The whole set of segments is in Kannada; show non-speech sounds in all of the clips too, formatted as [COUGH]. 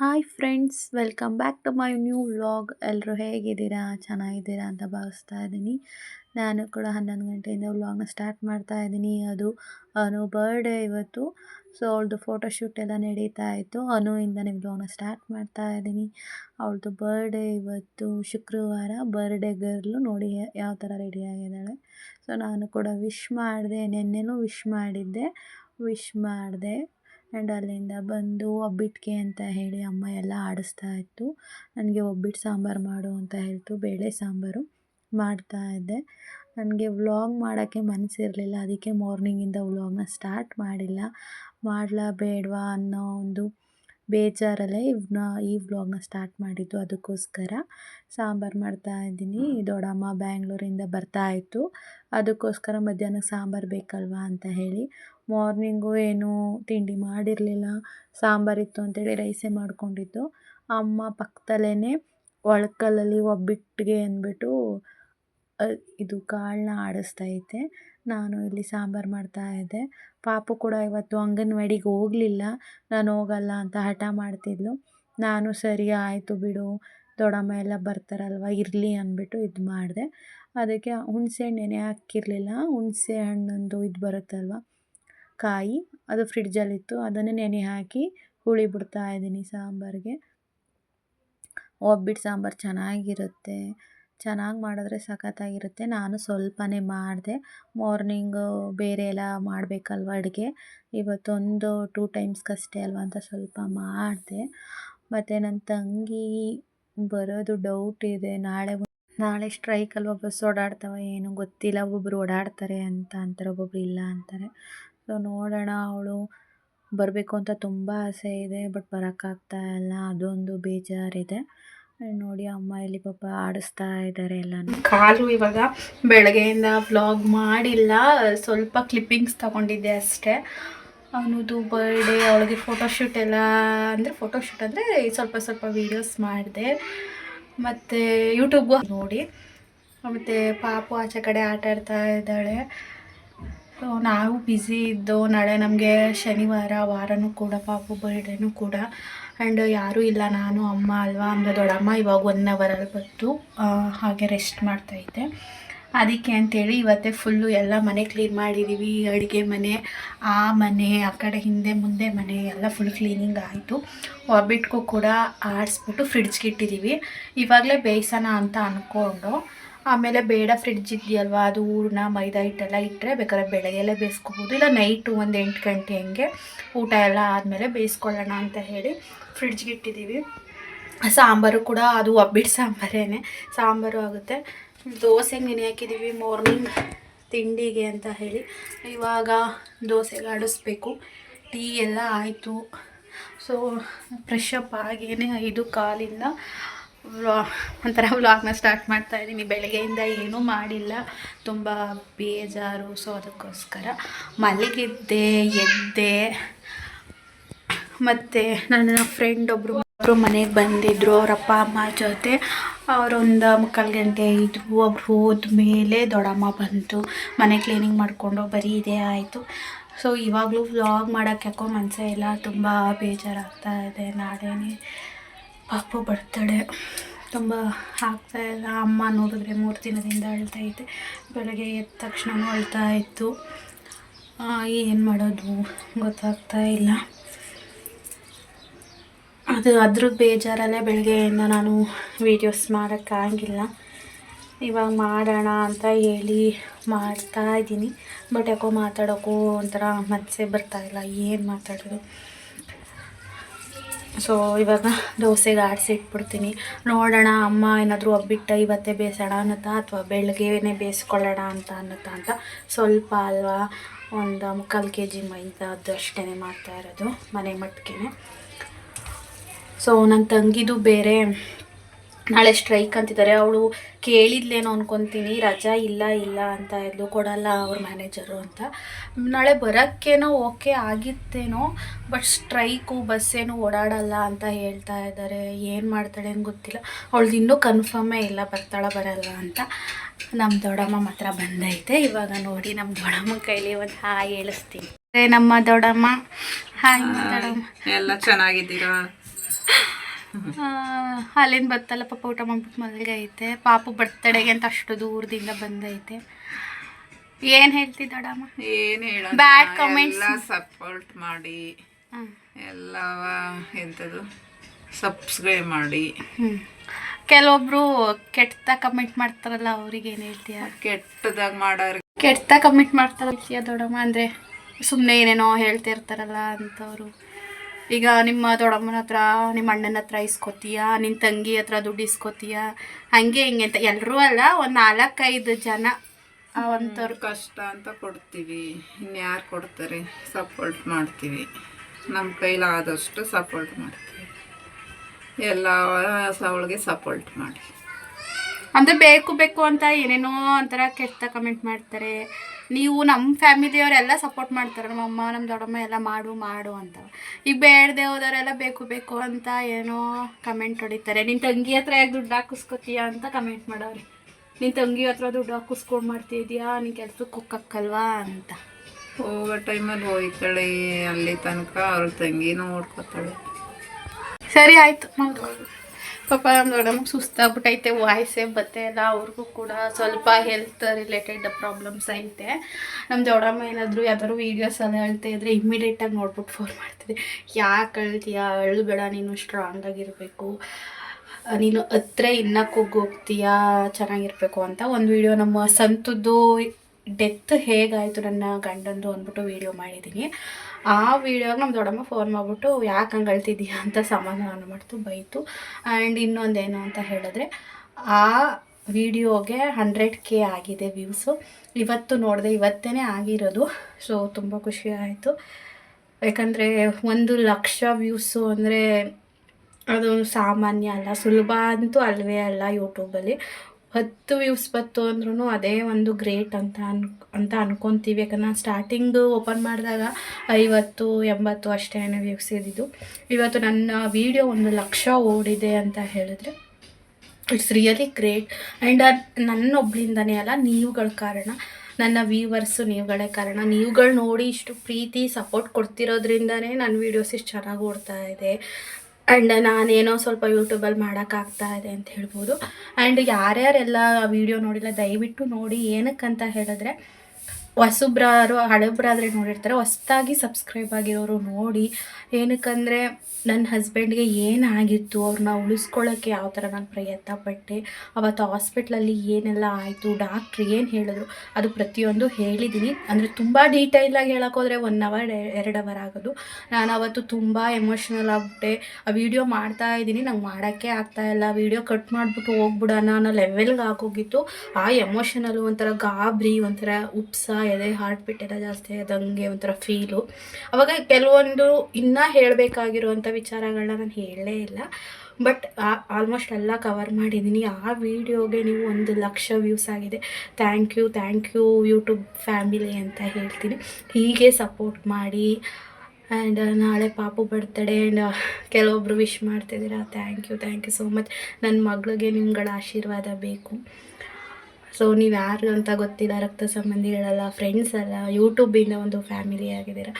Hi friends welcome back to my new vlog ಎಲ್ಲರೂ ಹೇಗಿದ್ದೀರಾ? ಚೆನ್ನಾಗಿದ್ದೀರಾ ಅಂತ ಭಾವಿಸ್ತಾ ಇದ್ದೀನಿ. ನಾನು ಕೂಡ ಹನ್ನೊಂದು ಗಂಟೆಯಿಂದ ವ್ಲಾಗ್ನ ಸ್ಟಾರ್ಟ್ ಮಾಡ್ತಾ ಇದ್ದೀನಿ. ಅದು ಅನು ಬರ್ಡೇ ಇವತ್ತು. ಸೊ ಅವಳದು ಫೋಟೋಶೂಟ್ ಎಲ್ಲ ನಡೀತಾ ಇತ್ತು. ಅನುಯಿಂದನೇ ವ್ಲಾಗ್ನ ಸ್ಟಾರ್ಟ್ ಮಾಡ್ತಾ ಇದ್ದೀನಿ. ಅವಳದು ಬರ್ಡೇ ಇವತ್ತು ಶುಕ್ರವಾರ. ಬರ್ಡೇ ಗರ್ಲು ನೋಡಿ ಯಾವ ಥರ ರೆಡಿ ಆಗಿದ್ದಾಳೆ. ಸೊ ನಾನು ಕೂಡ ವಿಶ್ ಮಾಡಿದೆ. ನೆನ್ನೆನೂ ವಿಶ್ ಮಾಡಿದ್ದೆ. ವಿಶ್ ಮಾಡಿದೆ. ಆ್ಯಂಡ್ ಅಲ್ಲಿಂದ ಬಂದು ಒಬ್ಬಟ್ಟಿಗೆ ಅಂತ ಹೇಳಿ ಅಮ್ಮ ಎಲ್ಲ ಆಡಿಸ್ತಾ ಇತ್ತು. ನನಗೆ ಒಬ್ಬಿಟ್ಟು ಸಾಂಬಾರು ಮಾಡು ಅಂತ ಹೇಳ್ತು. ಬೇಳೆ ಸಾಂಬಾರು ಮಾಡ್ತಾ ಇದ್ದೆ. ನನಗೆ ವ್ಲಾಗ್ ಮಾಡೋಕ್ಕೆ ಮನಸ್ಸಿರಲಿಲ್ಲ ಅದಕ್ಕೆ ಮಾರ್ನಿಂಗಿಂದ ವ್ಲಾಗ್ನ ಸ್ಟಾರ್ಟ್ ಮಾಡಿಲ್ಲ. ಮಾಡಲಾ ಬೇಡವಾ ಅನ್ನೋ ಒಂದು ಬೇಜಾರಲ್ಲೇ ಇವ್ನ ಈ ವ್ಲಾಗ್ನ ಸ್ಟಾರ್ಟ್ ಮಾಡಿದ್ದು ಅದಕ್ಕೋಸ್ಕರ. ಸಾಂಬಾರು ಮಾಡ್ತಾ ಇದ್ದೀನಿ. ದೊಡ್ಡಮ್ಮ ಬ್ಯಾಂಗ್ಳೂರಿಂದ ಬರ್ತಾ ಇತ್ತು. ಅದಕ್ಕೋಸ್ಕರ ಮಧ್ಯಾಹ್ನಕ್ಕೆ ಸಾಂಬಾರು ಬೇಕಲ್ವಾ ಅಂತ ಹೇಳಿ. ಮಾರ್ನಿಂಗು ಏನು ತಿಂಡಿ ಮಾಡಿರಲಿಲ್ಲ. ಸಾಂಬಾರಿತ್ತು ಅಂತೇಳಿ ರೈಸೇ ಮಾಡಿಕೊಂಡಿದ್ದು. ಅಮ್ಮ ಪಕ್ಕದಲ್ಲೇ ಒಳಕಲ್ಲಲ್ಲಿ ಒಬ್ಬಿಟ್ಟಿಗೆ ಅಂದ್ಬಿಟ್ಟು ಇದು ಕಾಳನ್ನ ಆಡಿಸ್ತೈತೆ ನಾನು ಇಲ್ಲಿ ಸಾಂಬಾರು ಮಾಡ್ತಾಯಿದ್ದೆ ಪಾಪು ಕೂಡ ಇವತ್ತು ಅಂಗನವಾಡಿಗೆ ಹೋಗಲಿಲ್ಲ. ನಾನು ಹೋಗಲ್ಲ ಅಂತ ಹಠ ಮಾಡ್ತಿದ್ಲು. ನಾನು ಸರಿ, ಆಯಿತು ಬಿಡು, ದೊಡ್ಡಮ್ಮ ಎಲ್ಲ ಬರ್ತಾರಲ್ವ, ಇರಲಿ ಅಂದ್ಬಿಟ್ಟು ಇದು ಮಾಡಿದೆ. ಅದಕ್ಕೆ ಹುಣಸೆ ಹಣ್ಣು ನೆನೆ ಹಾಕಿರಲಿಲ್ಲ. ಹುಣಸೆ ಹಣ್ಣೊಂದು ಇದು ಬರುತ್ತಲ್ವ, ಕಾಯಿ, ಅದು ಫ್ರಿಡ್ಜಲ್ಲಿತ್ತು. ಅದನ್ನು ನೆನೆ ಹಾಕಿ ಹುಳಿ ಬಿಡ್ತಾ ಇದ್ದೀನಿ ಸಾಂಬಾರಿಗೆ. ಒಬ್ಬಿಟ್ಟು ಸಾಂಬಾರು ಚೆನ್ನಾಗಿರುತ್ತೆ. ಚೆನ್ನಾಗಿ ಮಾಡಿದ್ರೆ ಸಖತ್ತಾಗಿರುತ್ತೆ. ನಾನು ಸ್ವಲ್ಪನೇ ಮಾಡಿದೆ. ಮಾರ್ನಿಂಗು ಬೇರೆ ಎಲ್ಲ ಮಾಡಬೇಕಲ್ವ ಅಡುಗೆ? ಇವತ್ತೊಂದು ಟೂ ಟೈಮ್ಸ್ಗಷ್ಟೇ ಅಲ್ವ ಅಂತ ಸ್ವಲ್ಪ ಮಾಡಿದೆ. ಮತ್ತು ನನ್ನ ತಂಗಿ ಬರೋದು ಡೌಟ್ ಇದೆ. ನಾಳೆ ನಾಳೆ ಸ್ಟ್ರೈಕ್ ಅಲ್ವ ಬಸ್ ಓಡಾಡ್ತವೆ ಏನೋ ಗೊತ್ತಿಲ್ಲ. ಒಬ್ಬೊಬ್ರು ಓಡಾಡ್ತಾರೆ ಅಂತ ಅಂತಾರೆ ಒಬ್ಬೊಬ್ರು ಇಲ್ಲ ಅಂತಾರೆ. ಸೊ ನೋಡೋಣ ಅವಳು ಬರಬೇಕು ಅಂತ ತುಂಬ ಆಸೆ ಇದೆ, ಬಟ್ ಬರೋಕ್ಕಾಗ್ತಾ ಇಲ್ಲ. ಅದೊಂದು ಬೇಜಾರಿದೆ. ನೋಡಿ ಅಮ್ಮ ಇಲ್ಲಿ ಪಾಪ ಆಡಿಸ್ತಾ ಇದ್ದಾರೆ ಎಲ್ಲನೂ. ಕಾಲು ಇವಾಗ ಬೆಳಗ್ಗೆಯಿಂದ ವ್ಲಾಗ್ ಮಾಡಿಲ್ಲ, ಸ್ವಲ್ಪ ಕ್ಲಿಪ್ಪಿಂಗ್ಸ್ ತಗೊಂಡಿದ್ದೆ ಅಷ್ಟೇ. ಅವನದು ಬರ್ಡೇ ಅವಳಿಗೆ ಫೋಟೋಶೂಟ್ ಎಲ್ಲ ಅಂದರೆ ಫೋಟೋಶೂಟ್ ಅಂದರೆ ಸ್ವಲ್ಪ ಸ್ವಲ್ಪ ವೀಡಿಯೋಸ್ ಮಾಡಿದೆ. ಮತ್ತು ಯೂಟ್ಯೂಬ್ಗೂ ನೋಡಿ. ಮತ್ತು ಪಾಪು ಆಚೆ ಕಡೆ ಆಟ ಆಡ್ತಾ ಇದ್ದಾಳೆ. ಸೊ ನಾವು ಬ್ಯುಸಿ ಇದ್ದು ನಾಳೆ ನಮಗೆ ಶನಿವಾರ ವಾರನೂ ಕೂಡ ಪಾಪು ಬರ್ಡೇನೂ ಕೂಡ. ಆ್ಯಂಡ್ ಯಾರೂ ಇಲ್ಲ, ನಾನು, ಅಮ್ಮ, ಅಲ್ವಾ? ಅಂದರೆ ದೊಡ್ಡಮ್ಮ ಇವಾಗ ಒನ್ ಅವರಲ್ಲಿ ಬಂತು ಹಾಗೆ ರೆಸ್ಟ್ ಮಾಡ್ತಾಯಿದ್ದೆ ಅದಕ್ಕೆ ಅಂತೇಳಿ ಇವತ್ತೇ ಫುಲ್ಲು ಎಲ್ಲ ಮನೆ ಕ್ಲೀನ್ ಮಾಡಿದ್ದೀವಿ ಅಡುಗೆ ಮನೆ, ಆ ಮನೆ, ಆ ಕಡೆ ಹಿಂದೆ ಮುಂದೆ ಮನೆ ಎಲ್ಲ ಫುಲ್ ಕ್ಲೀನಿಂಗ್ ಆಯಿತು. ಒಬ್ಬಿಟ್ಗೂ ಕೂಡ ಆಡಿಸ್ಬಿಟ್ಟು ಫ್ರಿಡ್ಜ್ಗೆ ಇಟ್ಟಿದ್ದೀವಿ ಇವಾಗಲೇ ಬೇಯಿಸೋಣ ಅಂತ ಅಂದ್ಕೊಂಡು ಆಮೇಲೆ ಬೇಡ ಫ್ರಿಡ್ಜ್ ಇದೆಯಲ್ವಾ? ಅದು ಹೂರ್ಣ, ಮೈದಾ ಹಿಟ್ಟೆಲ್ಲ ಇಟ್ಟರೆ ಬೇಕಾದ್ರೆ ಬೆಳಗ್ಗೆಲ್ಲೇ ಬೇಯಿಸ್ಕೋಬೋದು. ಇಲ್ಲ ನೈಟು ಒಂದು ಎಂಟು ಗಂಟೆ ಹಂಗೆ ಊಟ ಎಲ್ಲ ಆದಮೇಲೆ ಬೇಯಿಸ್ಕೊಳ್ಳೋಣ ಅಂತ ಹೇಳಿ ಫ್ರಿಡ್ಜ್ಗೆ ಇಟ್ಟಿದ್ದೀವಿ ಸಾಂಬಾರು ಕೂಡ ಅದು ಒಬ್ಬಿಟ್ಟು ಸಾಂಬಾರೇ ಸಾಂಬಾರು ಆಗುತ್ತೆ. ದೋಸೆ ನೆನೆ ಹಾಕಿದ್ದೀವಿ ಮಾರ್ನಿಂಗ್ ತಿಂಡಿಗೆ ಅಂತ ಹೇಳಿ. ಇವಾಗ ದೋಸೆಗೆ ಆಡಿಸ್ಬೇಕು. ಟೀ ಎಲ್ಲ ಆಯಿತು. ಸೊ ಫ್ರೆಶ್ ಅಪ್ ಆಗೇನೆ ಐದು ಕಾಲಿಂದ. ವ್ಲಾ ಒಂಥರ ವ್ಲಾಗ್ನ ಸ್ಟಾರ್ಟ್ ಮಾಡ್ತಾ ಇದ್ದೀನಿ. ಬೆಳಗ್ಗೆಯಿಂದ ಏನೂ ಮಾಡಿಲ್ಲ. ತುಂಬ ಬೇಜಾರು. ಸೊ ಅದಕ್ಕೋಸ್ಕರ ಮಲಗಿದ್ದೆ, ಎದ್ದೆ. ಮತ್ತು ನನ್ನ ಫ್ರೆಂಡ್ ಒಬ್ಬರು ಒಬ್ಬರು ಮನೆಗೆ ಬಂದಿದ್ದರು ಅವ್ರ ಅಪ್ಪ, ಅಮ್ಮ ಜೊತೆ. ಅವರೊಂದು ಮುಕ್ಕಾಲು ಗಂಟೆ ಇದ್ದರು ಒಬ್ರು ಹೋದ್ಮೇಲೆ ದೊಡ್ಡಮ್ಮ ಬಂತು. ಮನೆ ಕ್ಲೀನಿಂಗ್ ಮಾಡಿಕೊಂಡು ಬರೀ ಇದೇ ಆಯಿತು. ಸೊ ಇವಾಗಲೂ ವ್ಲಾಗ್ ಮಾಡೋಕ್ಕೆ ಯಾಕೋ ಮನಸ್ಸೇ ಇಲ್ಲ. ತುಂಬ ಬೇಜಾರಾಗ್ತಾ ಇದೆ. ನಾಳೆನೇ ಪಾಪು ಬರ್ತಡೆ ತುಂಬ ಆಗ್ತಾಯಿಲ್ಲ ಅಮ್ಮ ನೋಡಿದ್ರೆ ಮೂರು ದಿನದಿಂದ ಅಳ್ತಾ ಇದ್ದೆ ಬೆಳಗ್ಗೆ ಎದ್ದ ತಕ್ಷಣ ಅಳ್ತಾ ಇತ್ತು. ಏನು ಮಾಡೋದು? ಗೊತ್ತಾಗ್ತಾ ಇಲ್ಲ. ಅದು ಅದ್ರ ಬೇಜಾರಲ್ಲೇ ಬೆಳಗ್ಗೆಯಿಂದ ನಾನು ವೀಡಿಯೋಸ್ ಮಾಡೋಕ್ಕಾಗಿಲ್ಲ ಇವಾಗ ಮಾಡೋಣ ಅಂತ ಹೇಳಿ ಮಾಡ್ತಾ ಇದ್ದೀನಿ. ಬಟ್ ಯಾಕೋ ಮಾತಾಡೋಕ್ಕೂ ಒಂಥರ ಮನಸ್ಸೇ ಬರ್ತಾಯಿಲ್ಲ ಏನು ಮಾತಾಡೋದು? ಸೊ ಇವಾಗ ದೋಸೆಗೆ ಆಡಿಸಿ ಇಟ್ಬಿಡ್ತೀನಿ. ನೋಡೋಣ, ಅಮ್ಮ ಏನಾದರೂ ಒಬ್ಬಿಟ್ಟು, ಇವತ್ತೇ ಬೇಯಿಸೋಣ ಅನ್ನತ್ತಾ ಅಥವಾ ಬೆಳಗ್ಗೆನೇ ಬೇಯಿಸ್ಕೊಳ್ಳೋಣ ಅಂತ ಅನ್ನತ್ತಾ ಅಂತ? ಸ್ವಲ್ಪ ಅಲ್ವಾ, ಒಂದು ಮುಕ್ಕಾಲು ಕೆ ಜಿ ಮೈದಾ ಅದು ಅಷ್ಟೇ ಮಾಡ್ತಾ ಇರೋದು, ಮನೆ ಮಟ್ಟಿಗೆ ಸೊ ನನ್ನ ತಂಗಿದು ಬೇರೆ ನಾಳೆ ಸ್ಟ್ರೈಕ್ ಅಂತಿದ್ದಾರೆ. ಅವಳು ಕೇಳಿದ್ಲೇನೋ ಅನ್ಕೊತೀನಿ. ರಜಾ ಇಲ್ಲ ಇಲ್ಲ ಅಂತ ಇದ್ಲು ಕೊಡಲ್ಲ ಅವ್ರ ಮ್ಯಾನೇಜರು ಅಂತ. ನಾಳೆ ಬರೋಕ್ಕೇನೋ ಓಕೆ ಆಗಿತ್ತೇನೋ ಬಟ್ ಸ್ಟ್ರೈಕು ಬಸ್ಸೇನು ಓಡಾಡಲ್ಲ ಅಂತ ಹೇಳ್ತಾ ಇದ್ದಾರೆ. ಏನು ಮಾಡ್ತಾಳೆ ಅಂತ ಗೊತ್ತಿಲ್ಲ. ಅವಳ್ದು ಇನ್ನೂ ಕನ್ಫರ್ಮೇ ಇಲ್ಲ ಬರ್ತಾಳ ಬರಲ್ಲ ಅಂತ. ನಮ್ಮ ದೊಡ್ಡಮ್ಮ ಮಾತ್ರ ಬಂದೈತೆ. ಇವಾಗ ನೋಡಿ ನಮ್ಮ ದೊಡ್ಡಮ್ಮ ಕೈಲಿ ಒಂದು ಹಾಯ್ ಹೇಳಿಸ್ತೀನಿ. ನಮ್ಮ ದೊಡ್ಡಮ್ಮ. ಹಾಯ್. ದೊಡ್ಡಮ್ಮ. ಎಲ್ಲ ಚೆನ್ನಾಗಿದ್ದೀರಾ? ಅಲ್ಲಿಂದ ಬತ್ತಲ್ಲ ಪಾಪ ಊಟ ಮಾಡ್ಬಿಟ್ಟು ಮಲ್ಗೈತೆ ಪಾಪ ಬರ್ತಡೆಗೆ ಅಂತ ಅಷ್ಟು ದೂರದಿಂದ ಬಂದೈತೆ. ಏನು ಹೇಳ್ತಿದ್ದಾಡಮ್ಮ? ಏನ್ comments. ಎಲ್ಲ ಸಪೋರ್ಟ್ ಮಾಡಿ. ಎಲ್ಲ ಎಂಥದ್ದು ಸಬ್ಸ್ಕ್ರೈಬ್ ಮಾಡಿ. ಕೆಲವೊಬ್ರು ಕೆಟ್ಟ ಕಮೆಂಟ್ ಮಾಡ್ತಾರಲ್ಲ ಅವ್ರಿಗೆ ಏನು ಹೇಳ್ತೀಯ? ಕೆಟ್ಟದಾಗ ಮಾಡೋರು. ಕೆಟ್ಟ ಕಮೆಂಟ್ ಮಾಡ್ತಾರಲ್ಲ ದೊಡ್ಡಮ್ಮ? ಅಂದರೆ ಸುಮ್ಮನೆ ಏನೇನೋ ಹೇಳ್ತಿರ್ತಾರಲ್ಲ ಅಂಥವ್ರು ಈಗ ನಿಮ್ಮ ದೊಡ್ಡಮ್ಮನ ಹತ್ರ ನಿಮ್ಮ ಅಣ್ಣನ ಹತ್ರ ಇಸ್ಕೊತೀಯ? ನಿನ್ನ ತಂಗಿ ಹತ್ರ ದುಡ್ಡು ಇಸ್ಕೊತೀಯ? ಹಂಗೆ ಹಿಂಗೆ ಅಂತ. ಎಲ್ಲರೂ ಅಲ್ಲ ಒಂದು ನಾಲ್ಕೈದು ಜನ. ಒಂಥರ ಕಷ್ಟ ಅಂತ ಕೊಡ್ತೀವಿ. ಇನ್ಯಾರು ಕೊಡ್ತಾರೆ? ಸಪೋರ್ಟ್ ಮಾಡ್ತೀವಿ. ನಮ್ಮ ಕೈಲಾದಷ್ಟು ಸಪೋರ್ಟ್ ಮಾಡ್ತೀವಿ. ಎಲ್ಲ ಅವಳಿಗೆ ಸಪೋರ್ಟ್ ಮಾಡಿ. ಅಂದರೆ ಬೇಕು ಬೇಕು ಅಂತ ಏನೇನೋ ಒಂಥರ ಕೆಟ್ಟ ಕಮೆಂಟ್ ಮಾಡ್ತಾರೆ. ನೀವು ನಮ್ಮ ಫ್ಯಾಮಿಲಿಯವರೆಲ್ಲ ಸಪೋರ್ಟ್ ಮಾಡ್ತಾರೆ. ನಮ್ಮ ಅಮ್ಮ ನಮ್ಮ ದೊಡ್ಡಮ್ಮ ಎಲ್ಲ ಮಾಡು ಮಾಡು ಅಂತ. ಈಗ ಬೇಡದೆ ಹೋದವರೆಲ್ಲ ಬೇಕು ಬೇಕು ಅಂತ ಏನೋ ಕಮೆಂಟ್ ಹೊಡಿತಾರೆ. ನಿನ್ನ ತಂಗಿ ಹತ್ರ ಯಾಕೆ ದುಡ್ಡು ಹಾಕಿಸ್ಕೊತೀಯ ಅಂತ ಕಮೆಂಟ್ ಮಾಡೋರು. ನಿನ್ನ ತಂಗಿ ಹತ್ರ ದುಡ್ಡು ಹಾಕಿಸ್ಕೊಂಡು ಮಾಡ್ತಿದ್ಯಾ? ನೀನು ಕೆಲ್ಸಕ್ಕೆ ಹೋಗಕ್ಕಲ್ವಾ ಅಂತ. ಹೋಗೋ ಟೈಮಲ್ಲಿ ಹೋಯ್ತಾಳೆ. ಅಲ್ಲಿ ತನಕ ಅವ್ರ ತಂಗಿನೂ ನೋಡ್ಕೊತಾಳೆ. ಸರಿ ಆಯಿತು. ಪಾಪ ನಮ್ಮ ದೊಡ್ಡಮ್ಮಗೆ ಸುಸ್ತಾಗ್ಬಿಟ್ಟೈತೆ ವಾಯ್ಸೇ ಬತ್ತೆ ಇಲ್ಲ ಅವ್ರಿಗೂ ಕೂಡ ಸ್ವಲ್ಪ ಹೆಲ್ತ್ ರಿಲೇಟೆಡ್ ಪ್ರಾಬ್ಲಮ್ಸ್ ಐತೆ. ನಮ್ಮ ದೊಡ್ಡಮ್ಮ ಏನಾದರೂ ಯಾವ್ದಾದ್ರು ವೀಡಿಯೋಸ್ ಎಲ್ಲ ಹೇಳ್ತಾ ಇದ್ರೆ ಇಮ್ಮಿಡಿಯೇಟಾಗಿ ನೋಡ್ಬಿಟ್ಟು ಫೋನ್ ಮಾಡ್ತಿದ್ದೆ. ಯಾಕೆ ಅಳ್ತೀಯ? ಅಳ್ಬೇಡ, ನೀನು ಸ್ಟ್ರಾಂಗ್ ಆಗಿರಬೇಕು. ನೀನು ಹತ್ರ ಇನ್ನ ಹೋಗ್ತೀಯಾ? ಚೆನ್ನಾಗಿರ್ಬೇಕು ಅಂತ. ಒಂದು ವಿಡಿಯೋ ನಮ್ಮ ಸಂತದ್ದು ಡೆತ್ ಹೇಗಾಯಿತು ನನ್ನ ಗಂಡಂದು ಅಂದ್ಬಿಟ್ಟು ವೀಡಿಯೋ ಮಾಡಿದ್ದೀನಿ. ಆ ವೀಡಿಯೋಗೆ ನಮ್ಮ ದೊಡ್ಡಮ್ಮ ಫೋನ್ ಮಾಡಿಬಿಟ್ಟು, ಯಾಕೆ ಹಂಗೆ ಅಳ್ತಿದ್ದೀಯಾ? ಅಂತ ಸಮಾಧಾನ ಮಾಡ್ತು, ಬೈತು. ಆ್ಯಂಡ್ ಇನ್ನೊಂದೇನು ಅಂತ ಹೇಳಿದ್ರೆ, ಆ ವಿಡಿಯೋಗೆ ಹಂಡ್ರೆಡ್ ಕೆ ಆಗಿದೆ ವ್ಯೂಸು ಇವತ್ತು ನೋಡಿದೆ ಇವತ್ತೇ ಆಗಿರೋದು. ಸೊ ತುಂಬ ಖುಷಿ ಆಯಿತು. ಯಾಕಂದರೆ ಒಂದು ಲಕ್ಷ ವ್ಯೂಸು ಅಂದರೆ ಅದು ಸಾಮಾನ್ಯ ಅಲ್ಲ, ಸುಲಭ ಅಂತೂ ಅಲ್ಲವೇ ಅಲ್ಲ ಯೂಟ್ಯೂಬಲ್ಲಿ ಹತ್ತು ವ್ಯೂಸ್ ಬತ್ತು ಅಂದ್ರೂ ಅದೇ ಒಂದು ಗ್ರೇಟ್ ಅಂತ ಅನ್, ಅಂತ ಅನ್ಕೊತೀವಿ. ಯಾಕಂದ್ರೆ ನಾನು ಸ್ಟಾರ್ಟಿಂಗು ಓಪನ್ ಮಾಡಿದಾಗ ಐವತ್ತು, ಎಂಬತ್ತು ಅಷ್ಟೇ ವ್ಯೂಸ್ ಇದ್ದಿದ್ದು. ಇವತ್ತು ನನ್ನ ವೀಡಿಯೋ ಒಂದು ಲಕ್ಷ ಓಡಿದೆ ಅಂತ ಹೇಳಿದ್ರೆ ಇಟ್ಸ್ ರಿಯಲಿ ಗ್ರೇಟ್ ಆ್ಯಂಡ್ ನನ್ನೊಬ್ಳಿಂದನೇ ಅಲ್ಲ, ನೀವುಗಳ ಕಾರಣ. ನನ್ನ ವ್ಯೂವರ್ಸು ನೀವುಗಳೇ ಕಾರಣ. ನೀವುಗಳು ನೋಡಿ ಇಷ್ಟು ಪ್ರೀತಿ ಸಪೋರ್ಟ್ ಕೊಡ್ತಿರೋದ್ರಿಂದನೇ ನನ್ನ ವೀಡಿಯೋಸ್ ಇಷ್ಟು ಚೆನ್ನಾಗಿ ಓಡ್ತಾ ಇದೆ. ಆ್ಯಂಡ್ ನಾನೇನೋ ಸ್ವಲ್ಪ ಯೂಟ್ಯೂಬಲ್ಲಿ ಮಾಡೋಕ್ಕಾಗ್ತಾ ಇದೆ ಅಂತ ಹೇಳ್ಬೋದು. ಆ್ಯಂಡ್ ಯಾರ್ಯಾರೆಲ್ಲ ವಿಡಿಯೋ ನೋಡಿಲ್ಲ, ದಯವಿಟ್ಟು ನೋಡಿ ಏನಕ್ಕಂತ ಹೇಳಿದ್ರೆ ಹೊಸಬ್ರಾರು, ಹಳಬ್ರಾದರೆ ನೋಡಿರ್ತಾರೆ. ಹೊಸ್ದಾಗಿ ಸಬ್ಸ್ಕ್ರೈಬ್ ಆಗಿರೋರು ನೋಡಿ, ಏನಕ್ಕಂದರೆ ನನ್ನ ಹಸ್ಬೆಂಡ್ಗೆ ಏನಾಗಿತ್ತು ಅವ್ರನ್ನ ಉಳಿಸ್ಕೊಳ್ಳೋಕ್ಕೆ ಯಾವ ಥರ ನಾನು ಪ್ರಯತ್ನ ಪಟ್ಟೆ, ಅವತ್ತು ಹಾಸ್ಪಿಟ್ಲಲ್ಲಿ ಏನೆಲ್ಲ ಆಯಿತು ಡಾಕ್ಟ್ರ್ ಏನು ಹೇಳಿದ್ರು, ಅದು ಪ್ರತಿಯೊಂದು ಹೇಳಿದ್ದೀನಿ ಅಂದರೆ ತುಂಬ ಡೀಟೈಲಾಗಿ ಹೇಳೋಕ್ಕೋದ್ರೆ ಒನ್ ಅವರ್ ಎರಡು ಅವರ್ ಆಗೋದು. ನಾನು ಅವತ್ತು ತುಂಬ ಎಮೋಷನಲ್ ಆಗಿಬಿಟ್ಟೆ. ಆ ವಿಡಿಯೋ ಮಾಡ್ತಾ ಇದ್ದೀನಿ, ನಂಗೆ ಮಾಡೋಕ್ಕೆ ಆಗ್ತಾ ಇಲ್ಲ. ವಿಡಿಯೋ ಕಟ್ ಮಾಡಿಬಿಟ್ಟು ಹೋಗ್ಬಿಡೋಣ ಅನ್ನೋ ಲೆವೆಲ್ಗೆ ಆಗೋಗಿತ್ತು. ಆ ಎಮೋಷನಲ್ಲು ಒಂಥರ ಗಾಬರಿ, ಒಂಥರ ಉಪ್ಸ ಎದೆ ಹಾರ್ಟ್ ಬಿಟ್ ಎಲ್ಲ ಜಾಸ್ತಿ ಆದಂಗೆ ಒಂಥರ ಫೀಲು ಅವಾಗ ಕೆಲವೊಂದು ಇನ್ನೂ ಹೇಳಬೇಕಾಗಿರುವಂಥ ವಿಚಾರಗಳನ್ನ ನಾನು ಹೇಳಲೇ ಇಲ್ಲ. ಬಟ್ ಆಲ್ಮೋಸ್ಟ್ ಎಲ್ಲ ಕವರ್ ಮಾಡಿದ್ದೀನಿ ಆ ವಿಡಿಯೋಗೆ ನೀವು ಒಂದು ಲಕ್ಷ ವ್ಯೂಸ್ ಆಗಿದೆ. Thank you thank you YouTube family ಅಂತ ಹೇಳ್ತೀನಿ. ಹೀಗೆ ಸಪೋರ್ಟ್ ಮಾಡಿ. ಆ್ಯಂಡ್ ನಾಳೆ ಪಾಪು ಬರ್ತಡೇ ಆ್ಯಂಡ್ ಕೆಲವೊಬ್ಬರು ವಿಶ್ ಮಾಡ್ತಿದ್ದೀರಾ? Thank you thank you so much ನನ್ನ ಮಗಳಿಗೆ ನಿಮ್ಗಳ ಆಶೀರ್ವಾದ ಬೇಕು. ಸೊ ನೀವು ಯಾರು ಅಂತ ಗೊತ್ತಿಲ್ಲ, ರಕ್ತ ಸಂಬಂಧಿಗಳಲ್ಲ ಫ್ರೆಂಡ್ಸ್ ಅಲ್ಲ ಯೂಟ್ಯೂಬಿಂದ ಒಂದು ಫ್ಯಾಮಿಲಿ ಆಗಿದ್ದೀರ.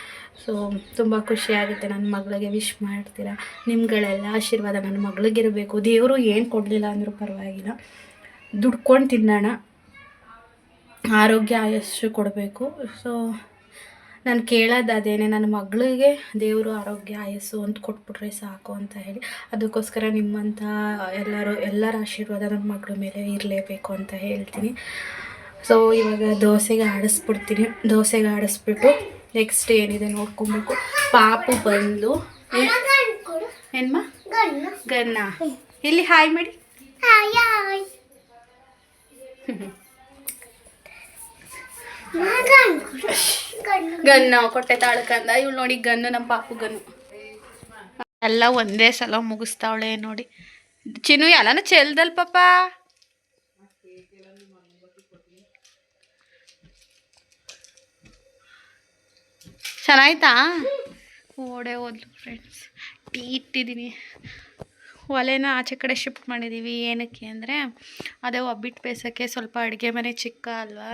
ಸೊ ತುಂಬ ಖುಷಿ ಆಗುತ್ತೆ, ನನ್ನ ಮಗಳಿಗೆ ವಿಶ್ ಮಾಡ್ತೀರಾ. ನಿಮ್ಗಳೆಲ್ಲ ಆಶೀರ್ವಾದ ನನ್ನ ಮಗಳಿಗಿರಬೇಕು. ದೇವರು ಏನು ಕೊಡಲಿಲ್ಲ ಅಂದರೂ ಪರವಾಗಿಲ್ಲ. ದುಡ್ಕೊಂಡು ತಿನ್ನೋಣ. ಆರೋಗ್ಯ ಆಯಸ್ಸು ಕೊಡಬೇಕು. ಸೊ ನಾನು ಕೇಳೋದು ಅದೇನೆ ನನ್ನ ಮಗಳಿಗೆ ದೇವರು ಆರೋಗ್ಯ ಆಯಸ್ಸು ಅಂತ ಕೊಟ್ಬಿಟ್ರೆ ಸಾಕು ಅಂತ ಹೇಳಿ ಅದಕ್ಕೋಸ್ಕರ ನಿಮ್ಮಂಥ ಎಲ್ಲರೂ ಎಲ್ಲರ ಆಶೀರ್ವಾದ ನನ್ನ ಮಗಳ ಮೇಲೆ ಇರಲೇಬೇಕು ಅಂತ ಹೇಳ್ತೀನಿ. ಸೊ ಇವಾಗ ದೋಸೆಗೆ ಆಡಿಸ್ಬಿಡ್ತೀನಿ. ದೋಸೆಗೆ ಆಡಿಸ್ಬಿಟ್ಟು ನೆಕ್ಸ್ಟ್ ಏನಿದೆ ನೋಡ್ಕೊಬೇಕು. ಪಾಪು ಬಂದು ಏನ್ಮ? ಗನ್ನ. ಇಲ್ಲಿ ಹಾಯ್ ಮಾಡಿ. [LAUGHS] ಗನ್ನು. ಕೊಟ್ಟೆ ತಾಳ್ಕಂದ. ಇವ್ಳು ನೋಡಿ ಗನ್ನು, ನಮ್ಮ ಪಾಪು ಗನ್ನು. ಎಲ್ಲ ಒಂದೇ ಸಲ ಮುಗಿಸ್ತಾವಳೆ ನೋಡಿ. ಚಿನ್ನು ಎಲ್ಲಾನು ಚೆಲ್ದಲ್ ಪಾಪ? ಚೆನ್ನಾಯ್ತಾ? ಓಡೆ ಹೋದ್ಲು ಫ್ರೆಂಡ್ಸ್ ಟೀ ಇಟ್ಟಿದ್ದೀನಿ. ಒಲೆನ ಆಚೆ ಕಡೆ ಶಿಫ್ಟ್ ಮಾಡಿದ್ದೀವಿ ಏನಕ್ಕೆ ಅಂದರೆ, ಅದೇ ಒಬ್ಬಿಟ್ಟು ಬೇಯಿಸೋಕ್ಕೆ ಸ್ವಲ್ಪ ಅಡುಗೆ ಮನೆ ಚಿಕ್ಕ ಅಲ್ವಾ?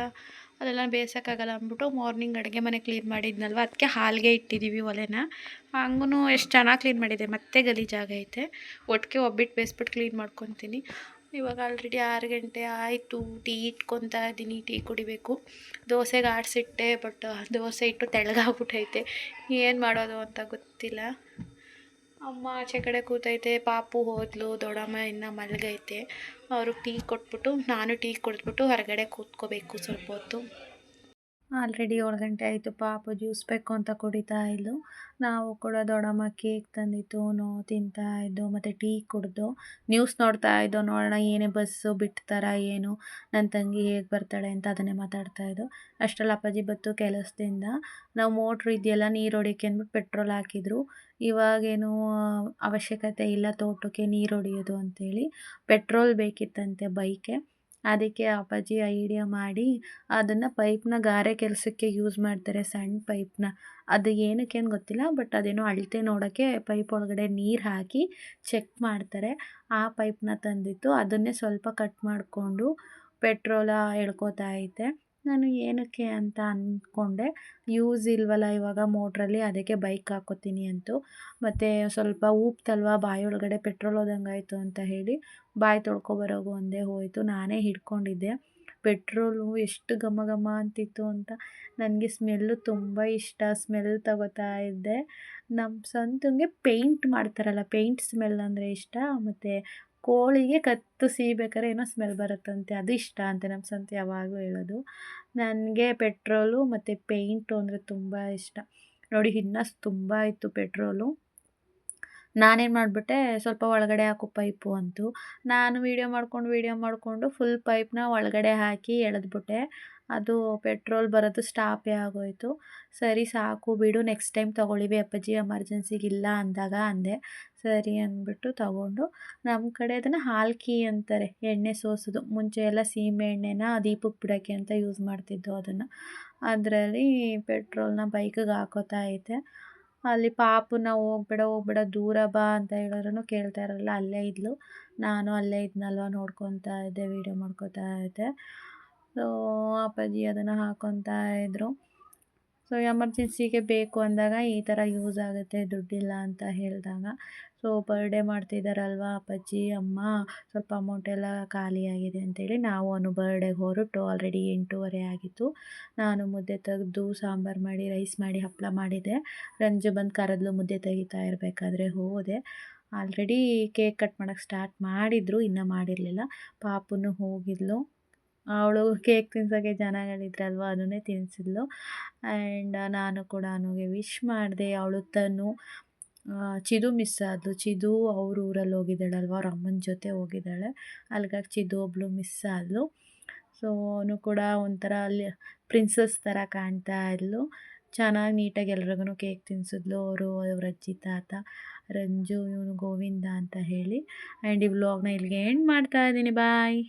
ಅದೆಲ್ಲ ಬೇಯಿಸೋಕ್ಕಾಗಲ್ಲ ಅಂದ್ಬಿಟ್ಟು ಮಾರ್ನಿಂಗ್ ಅಡುಗೆ ಮನೆ ಕ್ಲೀನ್ ಮಾಡಿದ್ನಲ್ವ? ಅದಕ್ಕೆ ಹಾಲಿಗೆ ಇಟ್ಟಿದ್ದೀವಿ ಒಲೆನ. ಹಂಗೂ ಎಷ್ಟು ಚೆನ್ನಾಗಿ ಕ್ಲೀನ್ ಮಾಡಿದೆ. ಮತ್ತೆ ಗಲೀಜಾಗೈತೆ ಒಟ್ಟಿಗೆ ಒಬ್ಬಿಟ್ಟು ಬೇಯಿಸ್ಬಿಟ್ಟು ಕ್ಲೀನ್ ಮಾಡ್ಕೊತೀನಿ. ಇವಾಗ ಆಲ್ರೆಡಿ ಆರು ಗಂಟೆ ಆಯಿತು. ಟೀ ಇಟ್ಕೊತಾ ಇದ್ದೀನಿ. ಟೀ ಕುಡಿಬೇಕು. ದೋಸೆಗೆ ಆಡಿಸಿಟ್ಟೆ ಬಟ್ ದೋಸೆ ಇಟ್ಟು ತೆಳಗಾಗ್ಬಿಟ್ಟೈತೆ ಏನು ಮಾಡೋದು ಅಂತ ಗೊತ್ತಿಲ್ಲ. ಅಮ್ಮ ಆಚೆ ಕಡೆ ಕೂತೈತೆ, ಪಾಪು ಹೋದ್ಲು, ದೊಡ್ಡಮ್ಮ ಇನ್ನು ಮಲಗೈತೆ. ಅವ್ರಿಗೆ ಟೀ ಕೊಟ್ಬಿಟ್ಟು, ನಾನು ಟೀ ಕುಡಿದ್ಬಿಟ್ಟು ಹೊರಗಡೆ ಕೂತ್ಕೋಬೇಕು ಸ್ವಲ್ಪ ಹೊತ್ತು. ಆಲ್ರೆಡಿ ಏಳು ಗಂಟೆ ಆಯಿತು, ಪಾಪು ಜ್ಯೂಸ್ ಬೇಕು ಅಂತ ಕುಡಿತಾ ಇದ್ಲು. ನಾವು ಕೂಡ ದೊಡ್ಡಮ್ಮ ಕೇಕ್ ತಂದಿತ್ತು, ನೋ ತಿಂತಾ ಇದ್ದು, ಮತ್ತು ಟೀ ಕುಡಿದು. ನ್ಯೂಸ್ ನೋಡ್ತಾ ಇದ್ದೋ, ನೋಡೋಣ ಏನೇ ಬಸ್ಸು ಬಿಟ್ತಾರ ಏನು ನನ್ನ ತಂಗಿ ಹೇಗೆ ಬರ್ತಾಳೆ ಅಂತ ಅದನ್ನೇ ಮಾತಾಡ್ತಾ ಇದ್ದು. ಅಷ್ಟರಲ್ಲಿ ಅಪ್ಪಾಜಿ ಬತ್ತು ಕೆಲಸದಿಂದ. ನಾವು ಮೋಟ್ರ್ ಇದೆಯಲ್ಲ, ನೀರು ಹೊಡಿಕೆ ಅಂದ್ಬಿಟ್ಟು ಪೆಟ್ರೋಲ್ ಹಾಕಿದ್ರು. ಇವಾಗೇನು ಅವಶ್ಯಕತೆ ಇಲ್ಲ ತೋಟಕ್ಕೆ ನೀರು ಹೊಡೆಯೋದು ಅಂತೇಳಿ. ಪೆಟ್ರೋಲ್ ಬೇಕಿತ್ತಂತೆ ಬೈಕೆ. ಅದಕ್ಕೆ ಅಪ್ಪಾಜಿ ಐಡಿಯಾ ಮಾಡಿ ಅದನ್ನು ಪೈಪ್ನ ಗಾರೆ ಕೆಲಸಕ್ಕೆ ಯೂಸ್ ಮಾಡ್ತಾರೆ ಸಣ್ಣ ಪೈಪ್ನ. ಅದು ಏನಕ್ಕೇನು ಗೊತ್ತಿಲ್ಲ, ಬಟ್ ಅದೇನೋ ಅಳತೆ ನೋಡೋಕ್ಕೆ ಪೈಪ್ ಒಳಗಡೆ ನೀರು ಹಾಕಿ ಚೆಕ್ ಮಾಡ್ತಾರೆ. ಆ ಪೈಪ್ನ ತಂದಿತ್ತು. ಅದನ್ನೇ ಸ್ವಲ್ಪ ಕಟ್ ಮಾಡಿಕೊಂಡು ಪೆಟ್ರೋಲ ಎಳ್ಕೋತಾ ಐತೆ ನಾನು ಏನಕ್ಕೆ ಅಂತ ಅಂದ್ಕೊಂಡೆ ಯೂಸ್ ಇಲ್ವಲ್ಲ ಇವಾಗ ಮೋಟ್ರಲ್ಲಿ ಅದಕ್ಕೆ ಬೈಕ್ ಹಾಕೋತೀನಿ ಅಂತು. ಮತ್ತು ಸ್ವಲ್ಪ ಊಪ್ತಲ್ವ ಬಾಯೊಳಗಡೆ ಪೆಟ್ರೋಲ್ ಹೋದಂಗೆ ಆಯಿತು ಅಂತ ಹೇಳಿ, ಬಾಯಿ ತೊಳ್ಕೊಬರೋಗು ಒಂದೇ ಹೋಯಿತು, ನಾನೇ ಹಿಡ್ಕೊಂಡಿದ್ದೆ. ಪೆಟ್ರೋಲು ಎಷ್ಟು ಘಮ ಘಮ ಅಂತಿತ್ತು ಅಂತ ನನಗೆ ಸ್ಮೆಲ್ಲು ತುಂಬ ಇಷ್ಟ ಸ್ಮೆಲ್ ತಗೋತಾ ಇದ್ದೆ. ನಮ್ಮ ಸಂತಂಗೆ ಪೇಂಟ್ ಮಾಡ್ತಾರಲ್ಲ ಪೇಂಟ್ ಸ್ಮೆಲ್ ಅಂದರೆ ಇಷ್ಟ, ಮತ್ತು ಕೋಳಿಗೆ ಕತ್ತು ಸೀಬೇಕಾದ್ರೆ ಏನೋ ಸ್ಮೆಲ್ ಬರುತ್ತಂತೆ. ಅದು ಇಷ್ಟ ಅಂತೆ ನಮ್ಮ ಸಂತೆ ಯಾವಾಗಲೂ ಹೇಳೋದು. ನನಗೆ ಪೆಟ್ರೋಲು ಮತ್ತು ಪೇಂಟು ಅಂದರೆ ತುಂಬ ಇಷ್ಟ. ನೋಡಿ ಇನ್ನೂ ತುಂಬ ಇತ್ತು ಪೆಟ್ರೋಲು ನಾನೇನು ಮಾಡಿಬಿಟ್ಟೆ, ಸ್ವಲ್ಪ ಒಳಗಡೆ ಹಾಕು ಪೈಪು ಅಂತು. ನಾನು ವೀಡಿಯೋ ಮಾಡ್ಕೊಂಡು ವೀಡಿಯೋ ಮಾಡಿಕೊಂಡು ಫುಲ್ ಪೈಪ್ನ ಒಳಗಡೆ ಹಾಕಿ ಎಳೆದ್ಬಿಟ್ಟೆ. ಅದು ಪೆಟ್ರೋಲ್ ಬರೋದು ಸ್ಟಾಪೇ ಆಗೋಯಿತು. ಸರಿ ಸಾಕು ಬಿಡು ನೆಕ್ಸ್ಟ್ ಟೈಮ್ ತೊಗೊಳ್ಳಿವಿ ಅಪ್ಪಾಜಿ ಎಮರ್ಜೆನ್ಸಿಗೆ ಇಲ್ಲ ಅಂದಾಗ ಅಂದೆ. ಸರಿ ಅಂದ್ಬಿಟ್ಟು ತಗೊಂಡು ನಮ್ಮ ಕಡೆ ಅದನ್ನು ಹಾಲ್ಕಿ ಅಂತಾರೆ, ಎಣ್ಣೆ ಸೋಸೋದು. ಮುಂಚೆ ಎಲ್ಲ ಸೀಮೆ ಎಣ್ಣೆನ ದೀಪಕ್ಕೆ ಬಿಡೋಕ್ಕೆ ಅಂತ ಯೂಸ್ ಮಾಡ್ತಿದ್ದು ಅದನ್ನು. ಅದರಲ್ಲಿ ಪೆಟ್ರೋಲ್ನ ಬೈಕಿಗೆ ಹಾಕೋತಾ ಐತೆ ಅಲ್ಲಿ ಪಾಪುನ ಹೋಗ್ಬೇಡ ಹೋಗ್ಬೇಡ, ದೂರ ಬಾ ಅಂತ ಹೇಳಿದ್ರು ಕೇಳ್ತಾ ಇರಲ್ಲ. ಅಲ್ಲೇ ಇದ್ಲು. ನಾನು ಅಲ್ಲೇ ಇದ್ನಲ್ವ ನೋಡ್ಕೊತಾ ಇದ್ದೆ ವೀಡಿಯೋ ಮಾಡ್ಕೊತಾ ಇದ್ದೆ. ಸೊ ಅಪ್ಪಾಜಿ ಅದನ್ನು ಹಾಕ್ಕೊತಾ ಇದ್ದರು ಸೊ ಎಮರ್ಜೆನ್ಸಿಗೆ ಬೇಕು ಅಂದಾಗ ಈ ಥರ ಯೂಸ್ ಆಗುತ್ತೆ, ದುಡ್ಡಿಲ್ಲ ಅಂತ ಹೇಳಿದಾಗ. ಸೊ ಬರ್ಡೇ ಮಾಡ್ತಿದ್ದಾರಲ್ವ ಅಪ್ಪಾಜಿ? ಅಮ್ಮ, ಸ್ವಲ್ಪ ಅಮೌಂಟ್ ಎಲ್ಲ ಖಾಲಿಯಾಗಿದೆ ಅಂತೇಳಿ ನಾವು ಅವನು ಬರ್ಡೇಗೆ ಹೊರಟು ಆಲ್ರೆಡಿ ಎಂಟೂವರೆ ಆಗಿತ್ತು. ನಾನು ಮುದ್ದೆ ತೆಗೆದು ಸಾಂಬಾರು ಮಾಡಿ ರೈಸ್ ಮಾಡಿ ಹಪ್ಪಳ ಮಾಡಿದೆ. ರಂಜು ಬಂದು ಕರದ್ಲು ಮುದ್ದೆ ತೆಗಿತಾ ಇರಬೇಕಾದ್ರೆ ಹೋದೆ. ಆಲ್ರೆಡಿ ಕೇಕ್ ಕಟ್ ಮಾಡೋಕ್ಕೆ ಸ್ಟಾರ್ಟ್ ಮಾಡಿದ್ರು, ಇನ್ನೂ ಮಾಡಿರಲಿಲ್ಲ. ಪಾಪುನು ಹೋಗಿದ್ಲು. ಅವಳು ಕೇಕ್ ತಿನ್ಸೋಕ್ಕೆ ಜನಗಳಿದ್ರಲ್ವ, ಅದನ್ನೇ ತಿನ್ನಿಸಿದ್ಲು ಆ್ಯಂಡ್ ನಾನು ಕೂಡ ಅವನಿಗೆ ವಿಶ್ ಮಾಡಿದೆ, ಅವಳು ತನು. ಚಿದು ಮಿಸ್ ಆದ್ಲು. ಚಿದು ಅವ್ರ ಊರಲ್ಲಿ ಹೋಗಿದ್ದಾಳಲ್ವ? ಅವ್ರ ಅಮ್ಮನ ಜೊತೆ ಹೋಗಿದ್ದಾಳೆ. ಅಲ್ಗಾಗಿ ಚಿದು ಒಬ್ಬಳು ಮಿಸ್ ಆದ್ಲು. ಸೊ ಅವನು ಕೂಡ ಒಂಥರ ಅಲ್ಲಿ ಪ್ರಿನ್ಸಸ್ ಥರ ಕಾಣ್ತಾ ಇದ್ಲು. ಚೆನ್ನಾಗಿ ನೀಟಾಗಿ ಎಲ್ರಿಗೂ ಕೇಕ್ ತಿನ್ನಿಸಿದ್ಲು ಅವರು ಅವ್ರ ಅಜ್ಜಿ, ತಾತ, ರಂಜು, ಇವನು ಗೋವಿಂದ ಅಂತ ಹೇಳಿ. ಆ್ಯಂಡ್ ಈ ವ್ಲಾಗ್ನ ಇಲ್ಲಿಗೆ ಎಂಡ್ ಮಾಡ್ತಾ ಇದ್ದೀನಿ. ಬಾಯ್